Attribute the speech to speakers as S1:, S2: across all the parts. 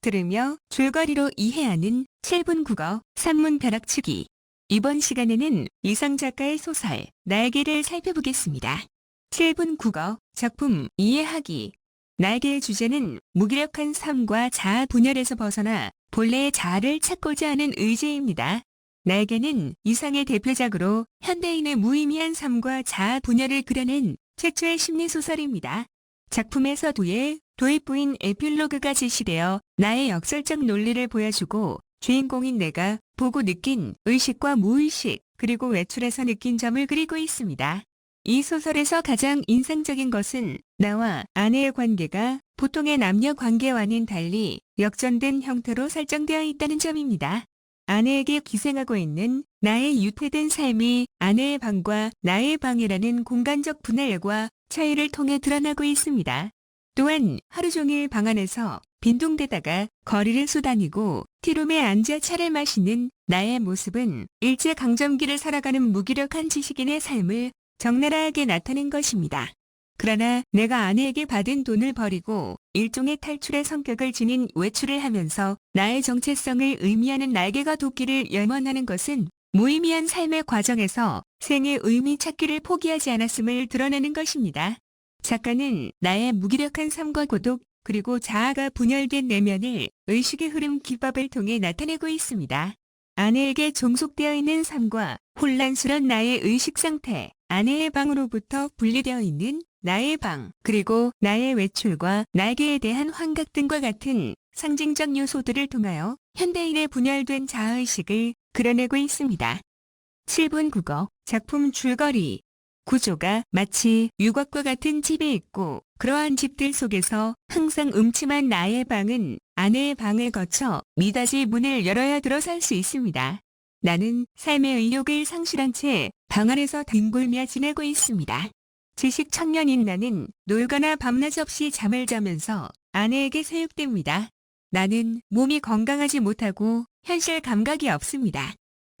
S1: 들으며 줄거리로 이해하는 7분 국어 산문 벼락치기. 이번 시간에는 이상 작가의 소설 날개를 살펴보겠습니다. 7분 국어 작품 이해하기. 날개의 주제는 무기력한 삶과 자아 분열에서 벗어나 본래의 자아를 찾고자 하는 의지입니다. 날개는 이상의 대표작으로 현대인의 무의미한 삶과 자아 분열을 그려낸 최초의 심리소설입니다. 작품의 서두에 도입부인 에필로그가 제시되어 나의 역설적 논리를 보여주고 주인공인 내가 보고 느낀 의식과 무의식 그리고 외출에서 느낀 점을 그리고 있습니다. 이 소설에서 가장 인상적인 것은 나와 아내의 관계가 보통의 남녀 관계와는 달리 역전된 형태로 설정되어 있다는 점입니다. 아내에게 기생하고 있는 나의 유태된 삶이 아내의 방과 나의 방이라는 공간적 분할과 차이를 통해 드러나고 있습니다. 또한 하루 종일 방 안에서 빈둥대다가 거리를 쏘다니고 티룸에 앉아 차를 마시는 나의 모습은 일제강점기를 살아가는 무기력한 지식인의 삶을 적나라하게 나타낸 것입니다. 그러나 내가 아내에게 받은 돈을 버리고 일종의 탈출의 성격을 지닌 외출을 하면서 나의 정체성을 의미하는 날개가 도끼를 염원하는 것은 무의미한 삶의 과정에서 생의 의미 찾기를 포기하지 않았음을 드러내는 것입니다. 작가는 나의 무기력한 삶과 고독 그리고 자아가 분열된 내면을 의식의 흐름 기법을 통해 나타내고 있습니다. 아내에게 종속되어 있는 삶과 혼란스런 나의 의식 상태, 아내의 방으로부터 분리되어 있는 나의 방, 그리고 나의 외출과 날개에 대한 환각 등과 같은 상징적 요소들을 통하여 현대인의 분열된 자아의식을 그려내고 있습니다. 7분 국어 작품 줄거리 구조가 마치 유곽과 같은 집에 있고 그러한 집들 속에서 항상 음침한 나의 방은 아내의 방을 거쳐 미닫이 문을 열어야 들어설 수 있습니다. 나는 삶의 의욕을 상실한 채 방 안에서 뒹굴며 지내고 있습니다. 지식 청년인 나는 놀거나 밤낮 없이 잠을 자면서 아내에게 세육됩니다. 나는 몸이 건강하지 못하고 현실 감각이 없습니다.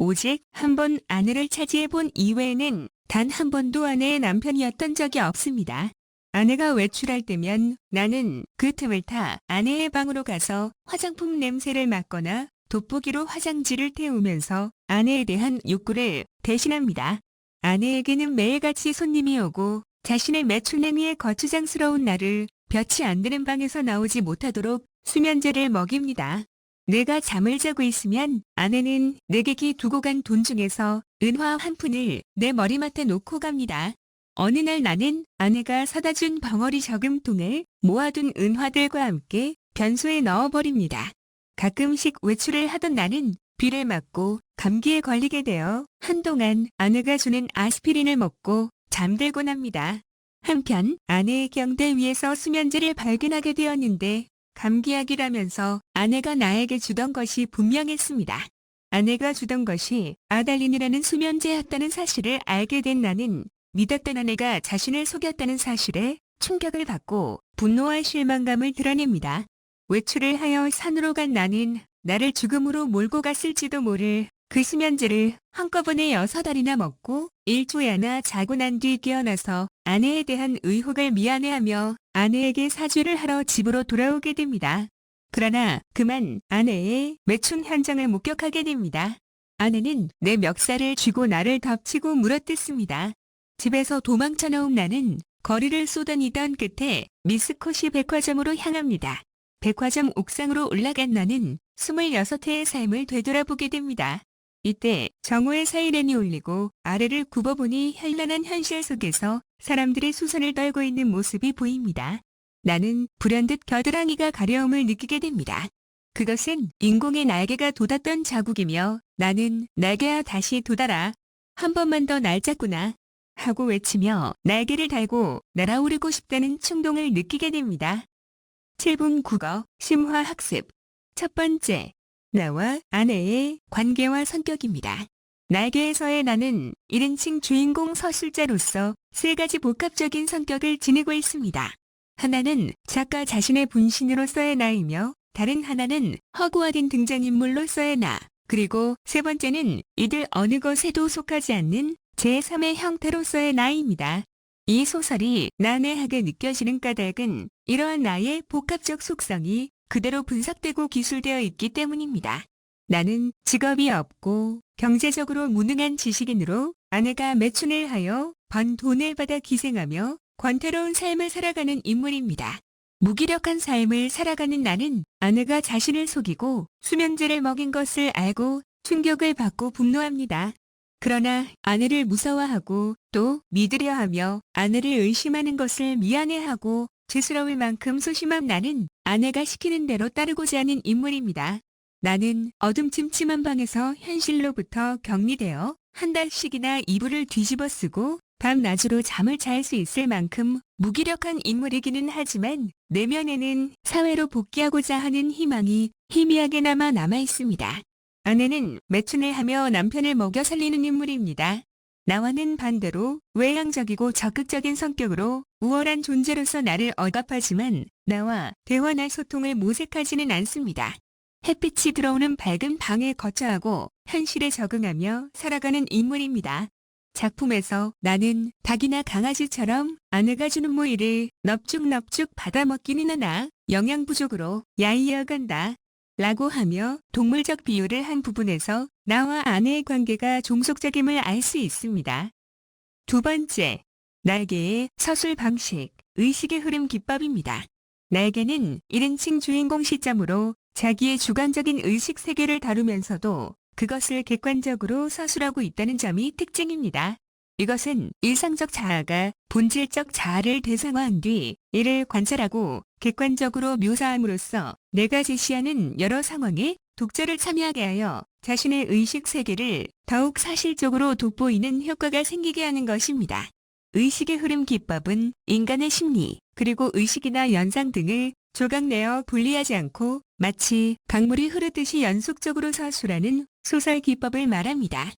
S1: 오직 한 번 아내를 차지해 본 이외에는 단 한 번도 아내의 남편이었던 적이 없습니다. 아내가 외출할 때면 나는 그 틈을 타 아내의 방으로 가서 화장품 냄새를 맡거나 돋보기로 화장지를 태우면서 아내에 대한 욕구를 대신합니다. 아내에게는 매일같이 손님이 오고 자신의 매출 행위에 거추장스러운 나를 볕이 안 드는 방에서 나오지 못하도록 수면제를 먹입니다. 내가 잠을 자고 있으면 아내는 기 두고 간 돈 중에서 은화 한 푼을 내 머리맡에 놓고 갑니다. 어느 날 나는 아내가 사다 준 벙어리 저금통을 모아둔 은화들과 함께 변소에 넣어버립니다. 가끔씩 외출을 하던 나는 비를 맞고 감기에 걸리게 되어 한동안 아내가 주는 아스피린을 먹고 잠들곤 합니다. 한편 아내의 경대 위에서 수면제를 발견하게 되었는데 감기약이라면서 아내가 나에게 주던 것이 분명했습니다. 아내가 주던 것이 아달린이라는 수면제였다는 사실을 알게 된 나는 믿었던 아내가 자신을 속였다는 사실에 충격을 받고 분노와 실망감을 드러냅니다. 외출을 하여 산으로 간 나는 나를 죽음으로 몰고 갔을지도 모를 그 수면제를 한꺼번에 여섯 알이나 먹고 일주일나 자고 난 뒤 깨어나서 아내에 대한 의혹을 미안해하며 아내에게 사죄를 하러 집으로 돌아오게 됩니다. 그러나 그만 아내의 매춘 현장을 목격하게 됩니다. 아내는 내 멱살을 쥐고 나를 덮치고 물어뜯습니다. 집에서 도망쳐 나온 나는 거리를 쏘다니던 끝에 미스코시 백화점으로 향합니다. 백화점 옥상으로 올라간 나는 26회의 삶을 되돌아보게 됩니다. 이때 정오의 사이렌이 울리고 아래를 굽어보니 현란한 현실 속에서 사람들의 수선을 떨고 있는 모습이 보입니다. 나는 불현듯 겨드랑이가 가려움을 느끼게 됩니다. 그것은 인공의 날개가 돋았던 자국이며 나는 날개야 다시 돋아라. 한 번만 더 날잡구나. 하고 외치며 날개를 달고 날아오르고 싶다는 충동을 느끼게 됩니다. 7분 국어 심화 학습 첫 번째 나와 아내의 관계와 성격입니다. 날개에서의 나는 1인칭 주인공 서술자로서 세 가지 복합적인 성격을 지니고 있습니다. 하나는 작가 자신의 분신으로서의 나이며 다른 하나는 허구화된 등장인물로서의 나, 그리고 세 번째는 이들 어느 것에도 속하지 않는 제3의 형태로서의 나입니다. 이 소설이 난해하게 느껴지는 까닭은 이러한 나의 복합적 속성이 그대로 분석되고 기술되어 있기 때문입니다. 나는 직업이 없고 경제적으로 무능한 지식인으로 아내가 매춘을 하여 번 돈을 받아 기생하며 권태로운 삶을 살아가는 인물입니다. 무기력한 삶을 살아가는 나는 아내가 자신을 속이고 수면제를 먹인 것을 알고 충격을 받고 분노합니다. 그러나 아내를 무서워하고 또 믿으려 하며 아내를 의심하는 것을 미안해하고 죄스러울 만큼 소심한 나는 아내가 시키는 대로 따르고자 하는 인물입니다. 나는 어둠침침한 방에서 현실로부터 격리되어 한 달씩이나 이불을 뒤집어 쓰고 밤낮으로 잠을 잘 수 있을 만큼 무기력한 인물이기는 하지만 내면에는 사회로 복귀하고자 하는 희망이 희미하게나마 남아 있습니다. 아내는 매춘을 하며 남편을 먹여 살리는 인물입니다. 나와는 반대로 외향적이고 적극적인 성격으로 우월한 존재로서 나를 억압하지만 나와 대화나 소통을 모색하지는 않습니다. 햇빛이 들어오는 밝은 방에 거처하고 현실에 적응하며 살아가는 인물입니다. 작품에서 나는 닭이나 강아지처럼 아내가 주는 모이를 넙죽넙죽 받아먹기는 하나 영양 부족으로 야이어간다. 라고 하며 동물적 비유를 한 부분에서 나와 아내의 관계가 종속적임을 알 수 있습니다. 두 번째, 날개의 서술 방식, 의식의 흐름 기법입니다. 날개는 1인칭 주인공 시점으로 자기의 주관적인 의식 세계를 다루면서도 그것을 객관적으로 서술하고 있다는 점이 특징입니다. 이것은 일상적 자아가 본질적 자아를 대상화한 뒤 이를 관찰하고 객관적으로 묘사함으로써 내가 제시하는 여러 상황에 독자를 참여하게 하여 자신의 의식 세계를 더욱 사실적으로 돋보이는 효과가 생기게 하는 것입니다. 의식의 흐름 기법은 인간의 심리, 그리고 의식이나 연상 등을 조각내어 분리하지 않고 마치 강물이 흐르듯이 연속적으로 서술하는 소설 기법을 말합니다.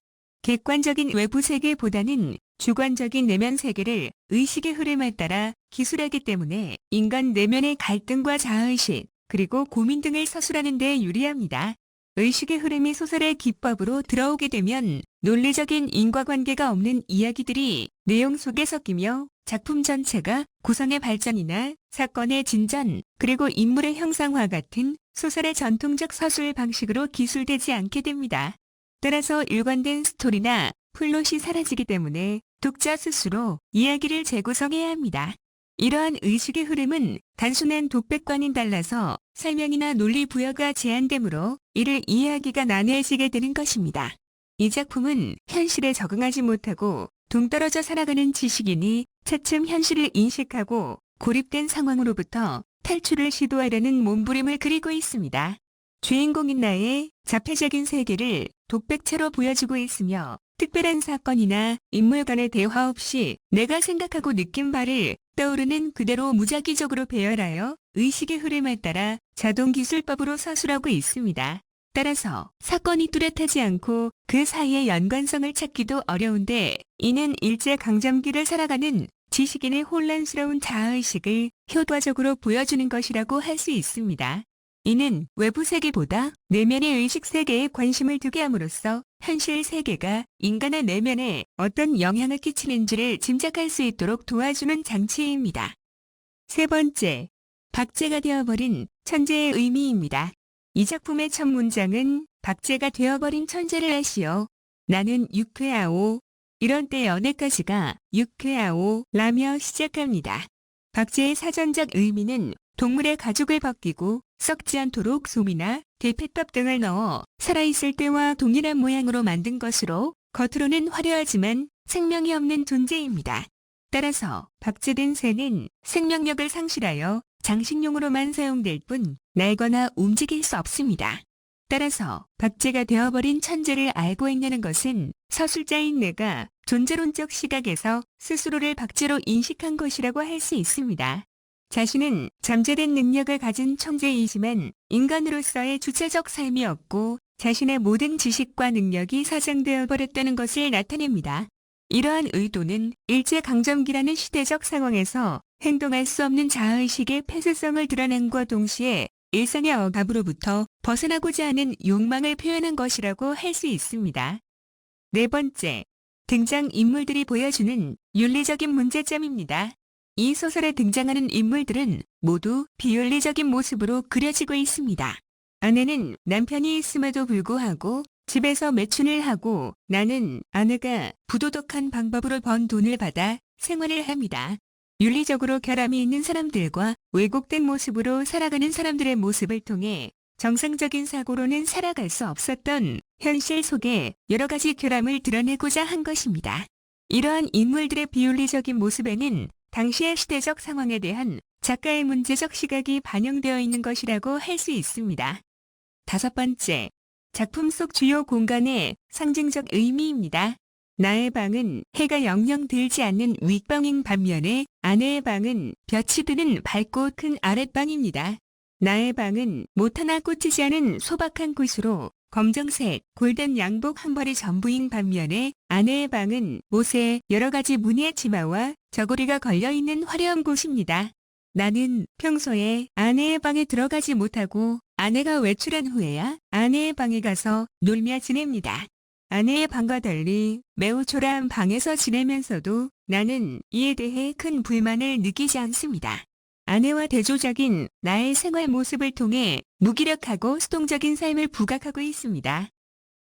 S1: 객관적인 외부 세계보다는 주관적인 내면 세계를 의식의 흐름에 따라 기술하기 때문에 인간 내면의 갈등과 자아의식, 그리고 고민 등을 서술하는 데 유리합니다. 의식의 흐름이 소설의 기법으로 들어오게 되면 논리적인 인과관계가 없는 이야기들이 내용 속에 섞이며 작품 전체가 구성의 발전이나 사건의 진전, 그리고 인물의 형상화 같은 소설의 전통적 서술 방식으로 기술되지 않게 됩니다. 따라서 일관된 스토리나 플롯이 사라지기 때문에 독자 스스로 이야기를 재구성해야 합니다. 이러한 의식의 흐름은 단순한 독백과는 달라서 설명이나 논리 부여가 제한되므로 이를 이해하기가 난해해지게 되는 것입니다. 이 작품은 현실에 적응하지 못하고 동떨어져 살아가는 지식인이 차츰 현실을 인식하고 고립된 상황으로부터 탈출을 시도하려는 몸부림을 그리고 있습니다. 주인공인 나의 자폐적인 세계를 독백체로 보여주고 있으며 특별한 사건이나 인물 간의 대화 없이 내가 생각하고 느낀 바를 떠오르는 그대로 무작위적으로 배열하여 의식의 흐름에 따라 자동 기술법으로 서술하고 있습니다. 따라서 사건이 뚜렷하지 않고 그 사이의 연관성을 찾기도 어려운데 이는 일제 강점기를 살아가는 지식인의 혼란스러운 자아의식을 효과적으로 보여주는 것이라고 할 수 있습니다. 이는 외부 세계보다 내면의 의식 세계에 관심을 두게 함으로써 현실 세계가 인간의 내면에 어떤 영향을 끼치는지를 짐작할 수 있도록 도와주는 장치입니다. 세 번째, 박제가 되어버린 천재의 의미입니다. 이 작품의 첫 문장은 박제가 되어버린 천재를 아시오. 나는 유쾌하오. 이런 때 연애까지가 유쾌하오 라며 시작합니다. 박제의 사전적 의미는 동물의 가죽을 벗기고 썩지 않도록 솜이나 대패떡 등을 넣어 살아있을 때와 동일한 모양으로 만든 것으로 겉으로는 화려하지만 생명이 없는 존재입니다. 따라서 박제된 새는 생명력을 상실하여 장식용으로만 사용될 뿐 날거나 움직일 수 없습니다. 따라서 박제가 되어버린 천재를 알고 있냐는 것은 서술자인 내가 존재론적 시각에서 스스로를 박제로 인식한 것이라고 할 수 있습니다. 자신은 잠재된 능력을 가진 천재이지만 인간으로서의 주체적 삶이 없고 자신의 모든 지식과 능력이 사장되어 버렸다는 것을 나타냅니다. 이러한 의도는 일제강점기라는 시대적 상황에서 행동할 수 없는 자아의식의 폐쇄성을 드러낸과 동시에 일상의 억압으로부터 벗어나고자 하는 욕망을 표현한 것이라고 할 수 있습니다. 네 번째, 등장 인물들이 보여주는 윤리적인 문제점입니다. 이 소설에 등장하는 인물들은 모두 비윤리적인 모습으로 그려지고 있습니다. 아내는 남편이 있음에도 불구하고 집에서 매춘을 하고 나는 아내가 부도덕한 방법으로 번 돈을 받아 생활을 합니다. 윤리적으로 결함이 있는 사람들과 왜곡된 모습으로 살아가는 사람들의 모습을 통해 정상적인 사고로는 살아갈 수 없었던 현실 속에 여러 가지 결함을 드러내고자 한 것입니다. 이러한 인물들의 비윤리적인 모습에는 당시의 시대적 상황에 대한 작가의 문제적 시각이 반영되어 있는 것이라고 할 수 있습니다. 다섯 번째, 작품 속 주요 공간의 상징적 의미입니다. 나의 방은 해가 영영 들지 않는 윗방인 반면에 아내의 방은 볕이 드는 밝고 큰 아랫방입니다. 나의 방은 못 하나 꽂히지 않은 소박한 곳으로 검정색 골든 양복 한 벌이 전부인 반면에 아내의 방은 옷에 여러 가지 무늬의 치마와 저고리가 걸려있는 화려한 곳입니다. 나는 평소에 아내의 방에 들어가지 못하고 아내가 외출한 후에야 아내의 방에 가서 놀며 지냅니다. 아내의 방과 달리 매우 초라한 방에서 지내면서도 나는 이에 대해 큰 불만을 느끼지 않습니다. 아내와 대조적인 나의 생활 모습을 통해 무기력하고 수동적인 삶을 부각하고 있습니다.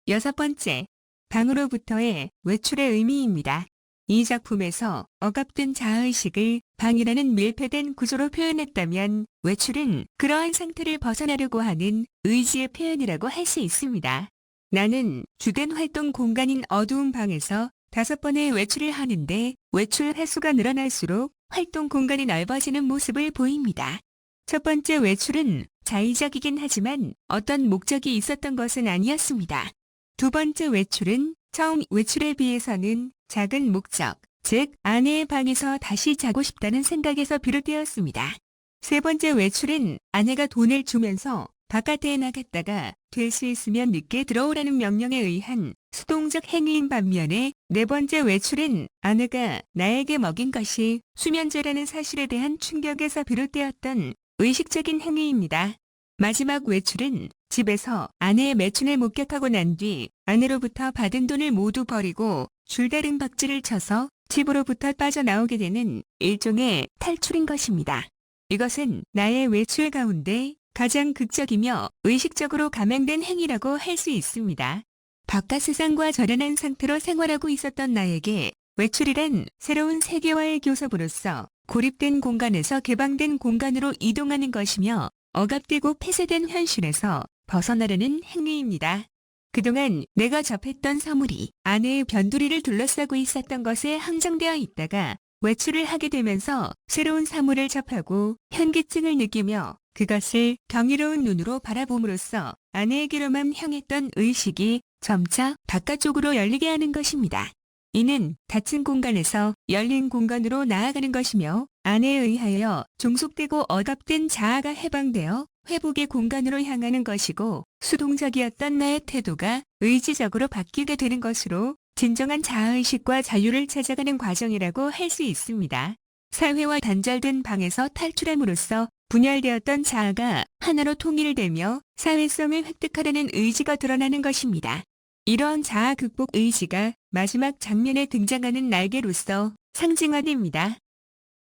S1: 여섯 번째, 방으로부터의 외출의 의미입니다. 이 작품에서 억압된 자아의식을 방이라는 밀폐된 구조로 표현했다면 외출은 그러한 상태를 벗어나려고 하는 의지의 표현이라고 할 수 있습니다. 나는 주된 활동 공간인 어두운 방에서 다섯 번의 외출을 하는데 외출 횟수가 늘어날수록 활동 공간이 넓어지는 모습을 보입니다. 첫 번째 외출은 자의적이긴 하지만 어떤 목적이 있었던 것은 아니었습니다. 두 번째 외출은 처음 외출에 비해서는 작은 목적, 즉 아내의 방에서 다시 자고 싶다는 생각에서 비롯되었습니다. 세 번째 외출은 아내가 돈을 주면서 바깥에 나갔다가 될 수 있으면 늦게 들어오라는 명령에 의한 수동적 행위인 반면에 네 번째 외출은 아내가 나에게 먹인 것이 수면제라는 사실에 대한 충격에서 비롯되었던 의식적인 행위입니다. 마지막 외출은 집에서 아내의 매춘을 목격하고 난 뒤 아내로부터 받은 돈을 모두 버리고 줄다른 박질을 쳐서 집으로부터 빠져나오게 되는 일종의 탈출인 것입니다. 이것은 나의 외출 가운데 가장 극적이며 의식적으로 감행된 행위라고 할 수 있습니다. 바깥 세상과 절연한 상태로 생활하고 있었던 나에게 외출이란 새로운 세계와의 교섭으로서 고립된 공간에서 개방된 공간으로 이동하는 것이며 억압되고 폐쇄된 현실에서 벗어나려는 행위입니다. 그동안 내가 접했던 사물이 아내의 변두리를 둘러싸고 있었던 것에 항정되어 있다가 외출을 하게 되면서 새로운 사물을 접하고 현기증을 느끼며 그것을 경이로운 눈으로 바라봄으로써 아내에게로만 향했던 의식이 점차 바깥쪽으로 열리게 하는 것입니다. 이는 닫힌 공간에서 열린 공간으로 나아가는 것이며 아내에 의하여 종속되고 억압된 자아가 해방되어 회복의 공간으로 향하는 것이고 수동적이었던 나의 태도가 의지적으로 바뀌게 되는 것으로 진정한 자아의식과 자유를 찾아가는 과정이라고 할 수 있습니다. 사회와 단절된 방에서 탈출함으로써 분열되었던 자아가 하나로 통일되며 사회성을 획득하려는 의지가 드러나는 것입니다. 이러한 자아 극복 의지가 마지막 장면에 등장하는 날개로서 상징화됩니다.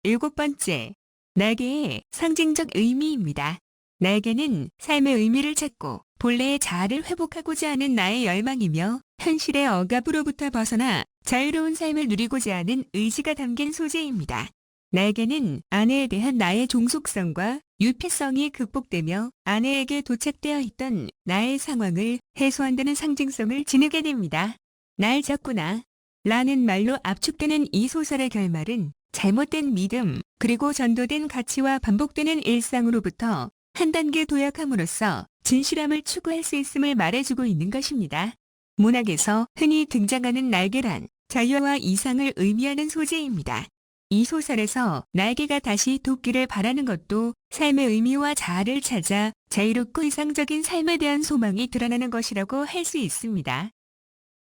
S1: 일곱 번째, 날개의 상징적 의미입니다. 날개는 삶의 의미를 찾고 본래의 자아를 회복하고자 하는 나의 열망이며 현실의 억압으로부터 벗어나 자유로운 삶을 누리고자 하는 의지가 담긴 소재입니다. 날개는 아내에 대한 나의 종속성과 유폐성이 극복되며 아내에게 도착되어 있던 나의 상황을 해소한다는 상징성을 지니게 됩니다. 날 잡구나. 라는 말로 압축되는 이 소설의 결말은 잘못된 믿음, 그리고 전도된 가치와 반복되는 일상으로부터 한 단계 도약함으로써 진실함을 추구할 수 있음을 말해주고 있는 것입니다. 문학에서 흔히 등장하는 날개란 자유와 이상을 의미하는 소재입니다. 이 소설에서 날개가 다시 돋기를 바라는 것도 삶의 의미와 자아를 찾아 자유롭고 이상적인 삶에 대한 소망이 드러나는 것이라고 할 수 있습니다.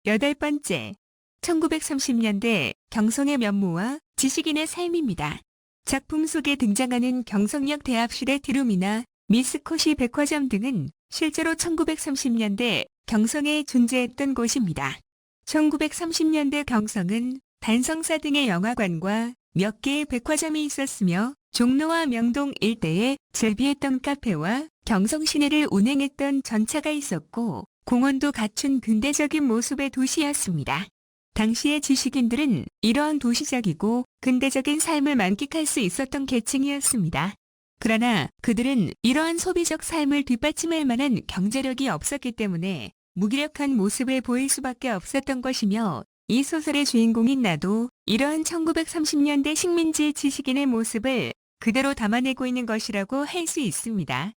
S1: 여덟 번째, 1930년대 경성의 면모와 지식인의 삶입니다. 작품 속에 등장하는 경성역 대합실의 디룸이나 미스코시 백화점 등은 실제로 1930년대 경성에 존재했던 곳입니다. 1930년대 경성은 단성사 등의 영화관과 몇 개의 백화점이 있었으며 종로와 명동 일대에 즐비했던 카페와 경성시내를 운행했던 전차가 있었고 공원도 갖춘 근대적인 모습의 도시였습니다. 당시의 지식인들은 이러한 도시적이고 근대적인 삶을 만끽할 수 있었던 계층이었습니다. 그러나 그들은 이러한 소비적 삶을 뒷받침할 만한 경제력이 없었기 때문에 무기력한 모습을 보일 수밖에 없었던 것이며 이 소설의 주인공인 나도 이러한 1930년대 식민지 지식인의 모습을 그대로 담아내고 있는 것이라고 할 수 있습니다.